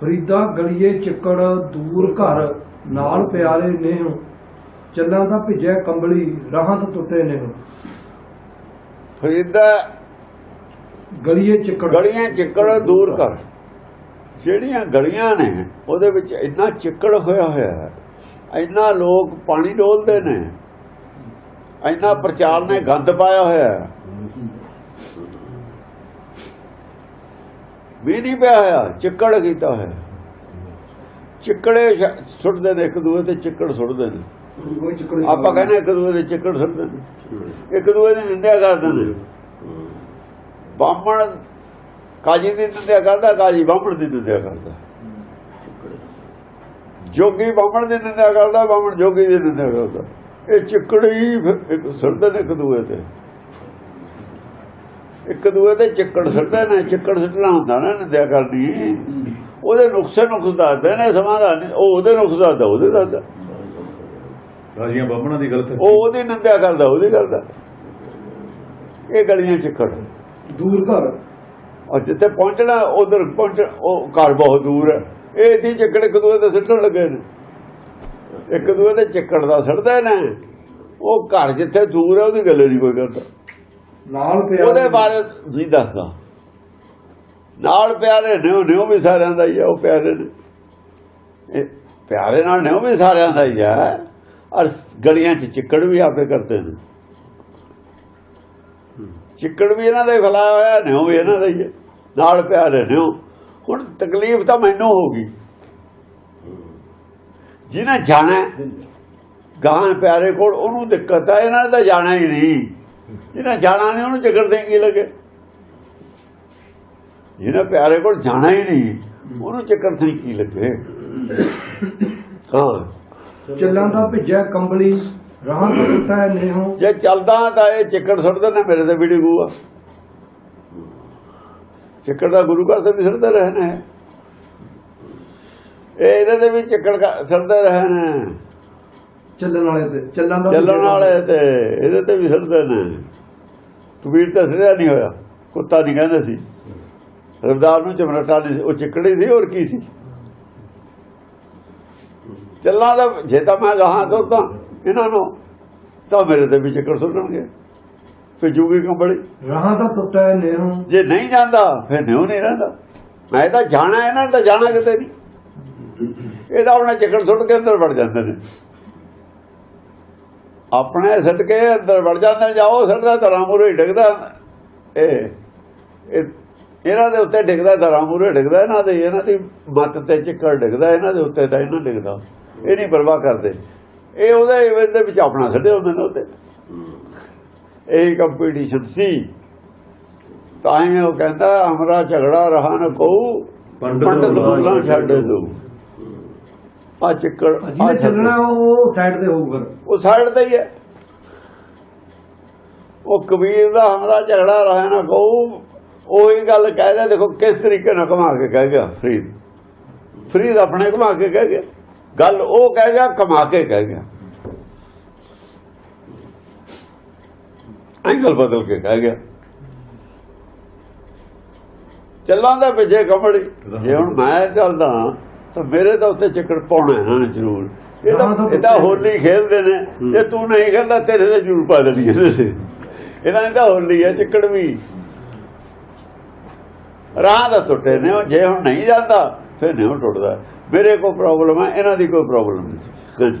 ਫਰੀਦਾ ਗਲੀਏ ਚਿੱਕੜ ਦੂਰ ਘਰ ਨਾਲ ਪਿਆਰੇ ਨੇਹ। ਚੱਲਾਂ ਦਾ ਭਿੱਜਿਆ ਕੰਬਲੀ ਰਾਹਾਂ ਤੋਂ ਟੁੱਟੇ ਨੇਹ। ਫਰੀਦਾ ਗਲੀਏ ਚਿੱਕੜ। ਗਲੀਆਂ ਚਿੱਕੜ ਦੂਰ ਕਰ ਜਿਹੜੀਆਂ ਗਲੀਆਂ ਨੇ ਉਹਦੇ ਵਿੱਚ ਇੰਨਾ ਚਿੱਕੜ ਹੋਇਆ ਹੋਇਆ ਹੈ। ਇੰਨਾ ਲੋਕ ਪਾਣੀ ਡੋਲਦੇ ਨੇ। ਇੰਨਾ ਪ੍ਰਚਾਰ ਨੇ ਗੰਦ ਪਾਇਆ ਹੋਇਆ ਹੈ। ਵੀ ਨਹੀਂ ਪਿਆ ਹੋਇਆ ਚਿੱਕੜ ਕੀਤਾ ਹੋਇਆ। ਚਿੱਕੜੇ ਸੁੱਟਦੇ ਨੇ ਇੱਕ ਦੂਏ ਤੇ ਚਿੱਕੜ ਸੁੱਟਦੇ ਨੇ। ਆਪਾਂ ਕਹਿੰਦੇ ਇੱਕ ਦੂਏ ਦੇ ਚਿੱਕੜ ਸੁੱਟਦੇ ਨੇ। ਇੱਕ ਦੂਏ ਦੀ ਨਿੰਦਿਆ ਕਰਦੇ ਨੇ। ਬਾਹਮਣ ਕਾਜੀ ਦੀ ਨਿੰਦਿਆ ਕਰਦਾ ਕਾਜੀ ਬਾਹਮਣ ਦੀ ਨਿੰਦਿਆ ਕਰਦਾ। ਜੋਗੀ ਬਾਹਮਣ ਦੀ ਨਿੰਦਿਆ ਕਰਦਾ ਬਾਹਮਣ ਜੋਗੀ ਦੀ ਨਿੰਦਿਆ ਕਰਦਾ। ਇਹ ਚਿੱਕੜੀ ਸੁੱਟਦੇ ਨੇ ਇੱਕ ਦੂਏ ਤੇ। ਇੱਕ ਦੂਏ ਤੇ ਚਿੱਕੜ ਸੁੱਟਦੇ ਨੇ ਚਿੱਕੜ ਸੁੱਟਣਾ ਹੁੰਦਾ ਨਾ ਨਿੰਦਿਆ ਕਰਨੀ ਉਹਦੇ ਨੁਕਸੇ ਨੁਕਸ ਦੱਸਦੇ ਨੇ ਸਮਾਧਾਨ ਉਹ ਉਹਦੇ ਨੁਕਸ ਦੱਸਦਾ ਉਹਦੇ ਦੱਸਦਾ ਰਾਜੀਆਂ ਬਾਹਮਣਾਂ ਦੀ ਗਲਤ ਉਹ ਉਹਦੀ ਨਿੰਦਿਆ ਕਰਦਾ ਉਹਦੀ ਕਰਦਾ। ਇਹ ਗਲੀਆਂ ਚਿੱਕੜ। ਦੂਰ ਘਰ। ਔਰ ਜਿੱਥੇ ਪਹੁੰਚਣਾ ਉਧਰ ਪਹੁੰਚ ਉਹ ਘਰ ਬਹੁਤ ਦੂਰ ਹੈ। ਇਹ ਦੀ ਚੱਕੜ ਇੱਕ ਦੂਏ ਤੇ ਸਿੱਟਣ ਲੱਗੇ ਨੇ। ਇੱਕ ਦੂਏ ਤੇ ਚੱਕੜ ਦਾ ਸਿੱਟਦੇ ਨੇ। ਉਹ ਘਰ ਜਿੱਥੇ ਦੂਰ ਹੈ ਉਹਦੀ ਗੱਲ ਨਹੀਂ ਕੋਈ ਕਰਦਾ। ਨਾਲ ਪਿਆਰੇ ਉਹਦੇ ਬਾਰੇ ਨਹੀਂ ਦੱਸਦਾ। ਨਾਲ ਪਿਆਰੇ ਨਿਉ ਨਿਉ ਵੀ ਸਾਰਿਆਂ ਦਾ ਹੀ ਹੈ ਉਹ ਪਿਆਰੇ ਨੇ। ਇਹ ਪਿਆਰੇ ਨਾਲ ਨਿਉ ਵੀ ਸਾਰਿਆਂ ਦਾ ਹੀ ਹੈ। ਔਰ ਗਲੀਆਂ 'ਚ ਚਿੱਕੜ ਵੀ ਆਪੇ ਕਰਦੇ ਨੇ। ਚਿੱਕੜ ਵੀ ਇਹਨਾਂ ਦਾ ਹੀ ਫਲਾਇਆ ਹੋਇਆ ਨਿਉ ਵੀ ਇਹਨਾਂ ਦਾ ਹੀ ਹੈ। ਨਾਲ ਪਿਆਰੇ ਨਿਉ। ਹੁਣ ਤਕਲੀਫ ਤਾਂ ਮੈਨੂੰ ਹੋ ਗਈ। ਜਿਹਨੇ ਜਾਣਾ ਗਾਹਾਂ ਪਿਆਰੇ ਕੋਲ ਉਹਨੂੰ ਦਿੱਕਤ ਹੈ ਇਹਨਾਂ ਨੇ ਤਾਂ ਜਾਣਾ ਹੀ ਨਹੀਂ। ਜਿਹਨੇ ਜਾਣਾ ਨਹੀਂ ਉਹਨੂੰ ਚੱਕਰ ਦੇ ਕੀ ਲੱਗੇ? ਜਿਹਨੇ ਪਿਆਰੇ ਕੋਲ ਜਾਣਾ ਹੀ ਨਹੀਂ ਉਹਨੂੰ ਚੱਕਰ ਤੇ ਕੀ ਲੱਗੇ? ਹਾਂ ਚੱਲਾਂ ਦਾ ਭਿੱਜਿਆ ਕੰਬਲੀ ਰਾਹਾਂ ਤੋਂ ਟੁੱਟਾ ਨੇਹ। ਜੇ ਚੱਲਦਾ ਤਾਂ ਇਹ ਚੱਕਰ ਸੁੱਟਦੇ ਨੇ ਮੇਰੇ ਤੇ ਵੀ ਡਿੱਗੂਗਾ ਚੱਕਰ ਦਾ ਗੁਰੂ ਘਰ ਤੇ ਵੀ ਸੁੱਟਦੇ ਰਹੇ ਨੇ। ਇਹ ਇਹਦੇ ਤੇ ਵੀ ਚੱਕਰ ਸੁੱਟਦੇ ਰਹੇ ਨੇ। ਚੱਲਣ ਵਾਲੇ ਤੇ ਚੱਲਾਂ ਦਾ ਚੱਲਣ ਵਾਲੇ ਤੇ ਇਹਦੇ ਤੇ ਵੀ ਸੁੱਟਦੇ ਨੇ। ਕਬੀਰ ਤਾਂ ਸਿਰਿਆ ਨਹੀਂ ਹੋਇਆ ਕੁੱਤਾ ਨਹੀਂ ਕਹਿੰਦੇ ਸੀ। ਰਬਦਾਰ ਨੂੰ ਚਮਰਟਾ ਨਹੀਂ ਉਹ ਚਿੱਕੜੀ ਸੀ ਹੋਰ ਕੀ ਸੀ? ਚੱਲਾਂ ਦਾ ਜੇ ਤਾਂ ਮੈਂ ਗਾਹਾਂ ਤੁਰਦਾ ਇਹਨਾਂ ਨੂੰ ਤਾਂ ਮੇਰੇ ਤੇ ਵੀ ਚੱਕਰ ਸੁੱਟਣਗੇ। ਫਿਰ ਜੂਗੀ ਕੰਬਲੀ ਰਾਹਾਂ ਦਾ ਟੁੱਟਾ ਨੇਹ ਜੇ ਨਹੀਂ ਜਾਂਦਾ ਫਿਰ ਨਿਉ ਨਹੀਂ ਰਹਿੰਦਾ। ਮੈਂ ਤਾਂ ਜਾਣਾ ਇਹਨਾਂ ਨੇ ਤਾਂ ਜਾਣਾ ਕਿਤੇ ਨਹੀਂ। ਇਹ ਤਾਂ ਆਪਣਾ ਚੱਕਰ ਸੁੱਟ ਕੇ ਅੰਦਰ ਵੜ ਜਾਂਦੇ ਨੇ। ਆਪਣੇ ਸੱਟ ਕੇ ਅੰਦਰ ਵੜ ਜਾਂਦੇ ਜਾਓ ਸੱਟਦਾ ਤਰਾਂ ਮੂਰੇ ਡਿੱਗਦਾ। ਇਹ ਇਹ- ਇਹਨਾਂ ਦੇ ਉੱਤੇ ਡਿੱਗਦਾ ਤਰਾਂ ਮੂਰੇ ਡਿੱਗਦਾ ਇਹਨਾਂ ਦੇ ਇਹਨਾਂ ਦੀ ਮੱਤ ਤੇ ਚੱਕਰ ਡਿੱਗਦਾ ਇਹਨਾਂ ਦੇ ਉੱਤੇ ਤਾਂ ਇਹਨਾਂ ਡਿੱਗਦਾ। ਇਹ ਨਹੀਂ ਪਰਵਾਹ ਕਰਦੇ। ਇਹ ਉਹਦੇ ਇਹਦੇ ਵਿੱਚ ਆਪਣਾ ਸੱਟੇ ਹੁੰਦੇ ਨੇ ਉੱਤੇ ਇਹ ਕੰਪੀਟੀਸ਼ਨ ਸੀ। ਤਾਂ ਹੀ ਉਹ ਕਹਿੰਦਾ ਹਮਰਾ ਝਗੜਾ ਰਹਾ ਨ ਕੋ ਪੰਡਤ ਬੁਲਾ ਛੱਡ ਦੋ। ਆ ਚੱਕਰ ਆਹ ਜਿਹਨੇ ਚੱਲਣਾ ਉਹ ਸਾਈਡ ਤੇ ਹੋਊਗਾ। ਉਹ ਸਾਈਡ ਤੇ ਹੀ ਹੈ। ਉਹ ਕਬੀਰ ਦਾ ਹਮਰਾ ਝਗੜਾ ਰਹਾ ਨਾ ਕੋ ਉਹੀ ਗੱਲ ਕਹਿ ਰਿਹਾ ਦੇਖੋ ਕਿਸ ਤਰੀਕੇ ਨਾਲ ਘੁਮਾ ਕੇ ਕਹਿ ਗਿਆ ਫਰੀਦ। ਫਰੀਦ ਆਪਣੇ ਘੁਮਾ ਕੇ ਕਹਿ ਗਿਆ। ਗੱਲ ਉਹ ਕਹਿ ਗਿਆ ਕਮਾ ਕੇ ਕਹਿ ਗਿਆ। ਐਂਗਲ ਬਦਲ ਕੇ ਕਹਿ ਗਿਆ। ਚੱਲਾਂ ਦਾ ਪਿੱਛੇ ਕਮੜੀ ਜੇ ਹੁਣ ਮੈਂ ਚੱਲਦਾ ਤਾਂ ਮੇਰੇ ਤਾਂ ਉੱਤੇ ਚੱਕਰ ਪਾਉਣਾ ਇਹਨਾਂ ਨੇ ਜ਼ਰੂਰ। ਇਹ ਤਾਂ ਇਹ ਤਾਂ ਹੋਲੀ ਖੇਡਦੇ ਨੇ। ਜੇ ਤੂੰ ਨਹੀਂ ਖੇਡਦਾ ਤੇਰੇ ਤੇ ਜ਼ਰੂਰ ਪਾ ਦੇਣੀ ਇਹਨਾਂ ਨੇ। ਤਾਂ ਹੋਲੀ ਹੈ ਚੱਕੜ ਵੀ। ਰਾਹ ਦਾ ਟੁੱਟੇ ਨੇ ਉਹ ਜੇ ਹੁਣ ਨਹੀਂ ਜਾਂਦਾ ਫਿਰ ਨਹੀਂ ਟੁੱਟਦਾ। ਮੇਰੇ ਕੋਈ ਪ੍ਰੋਬਲਮ ਹੈ ਇਹਨਾਂ ਦੀ ਕੋਈ ਪ੍ਰੋਬਲਮ ਨਹੀਂ।